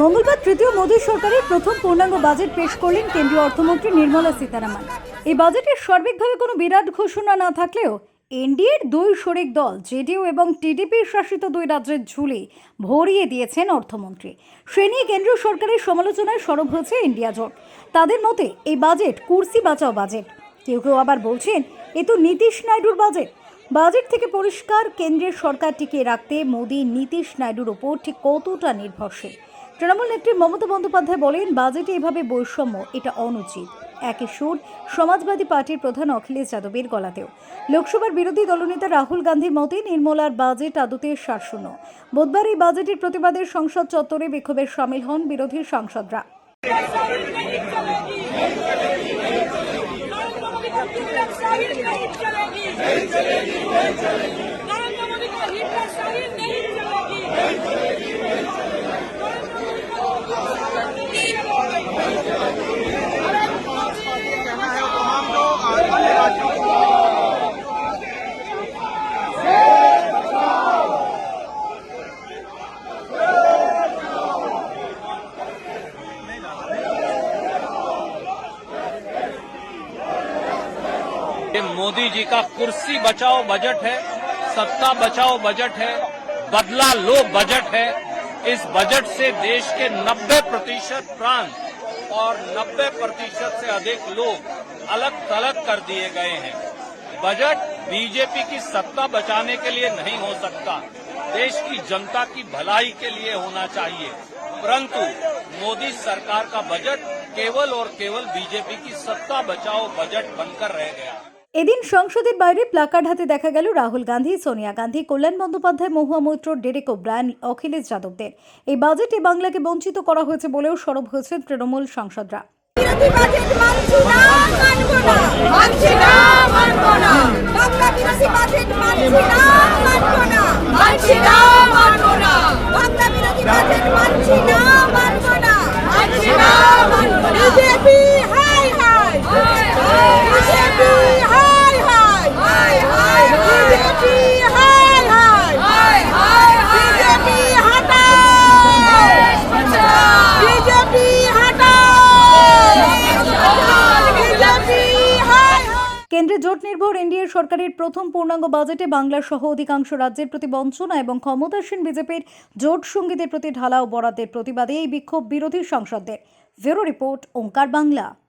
মঙ্গলবার তৃতীয় মোদী সরকারের প্রথম পূর্ণাঙ্গ বাজেট পেশ করলেন কেন্দ্রীয় অর্থমন্ত্রী নির্মলা সীতারামন। এই বাজেটের সার্বিকভাবে কোনো বিরাট ঘোষণা না থাকলেও এনডিএর দুই শরিক দল, জেডিইউ এবং টিডিপি শাসিত দুই রাজ্যের ঝুলি ভরিয়ে দিয়েছেন অর্থমন্ত্রী। সে নিয়ে কেন্দ্রীয় সরকারের সমালোচনায় সরব হয়েছে ইন্ডিয়া জোট। তাদের মতে এই বাজেট কুর্সি বাঁচাও বাজেট। কেউ কেউ আবার বলছেন, এ তো নীতিশ নাইডুর বাজেট। বাজেট থেকে পরিষ্কার, কেন্দ্রের সরকার টিকিয়ে রাখতে মোদী নীতিশ নাইডুর ওপর ঠিক কতটা নির্ভরশীল? তৃণমূল নেত্রী মমতা বন্দ্যোপাধ্যায় বলেন বাজেটে এভাবে বৈষম্য এটা অনুচিত একই সুর সমাজবাদী পার্টির প্রধান অখিলেশ যাদবের গলাতেও লোকসভার বিরোধী দলনেতা রাহুল গান্ধীর মতে নির্মলার বাজেট আদতে শাসন বুধবার এই বাজেটের প্রতিবাদের সংসদ চত্বরে বিক্ষোভের সামিল হন বিরোধী সাংসদরা नहीं चलेगी नरेंद्र मोदी ये मोदी जी का कुर्सी बचाओ बजट है, सत्ता बचाओ बजट है, बदला लो बजट है। इस बजट से देश के 90 प्रतिशत प्रांत और 90 प्रतिशत से अधिक लोग अलग थलग कर दिए गए हैं। बजट बीजेपी की सत्ता बचाने के लिए नहीं हो सकता। देश की जनता की भलाई के लिए होना चाहिए। परंतु मोदी सरकार का बजट केवल और केवल बीजेपी की सत्ता बचाओ बजट बनकर रह गया। এদিন সংসদের বাইরে প্লাকার্ড হাতে দেখা গেল রাহুল গান্ধী সোনিয়া গান্ধী কল্যাণ বন্দ্যোপাধ্যায় মহুয়া মৈত্র ডেরেক ওব্রায়ন অখিলেশ যাদবদের। এই বাজেটে বাংলাকে বঞ্চিত করা হয়েছে বলেও সরব হয়েছেন তৃণমূল সাংসদরা। কেন্দ্রে জোট নির্ভর এনডিএ সরকারের প্রথম পূর্ণাঙ্গ বাজেটে বাংলা সহ অধিকাংশ রাজ্যের প্রতি বঞ্চনা এবং ক্ষমতাসীন বিজেপির জোট সঙ্গীদের প্রতি ঢালাও বরাদ্দের প্রতিবাদে এই বিক্ষোভ বিরোধী সংসদদের। Bureau report, Onkar Bangla.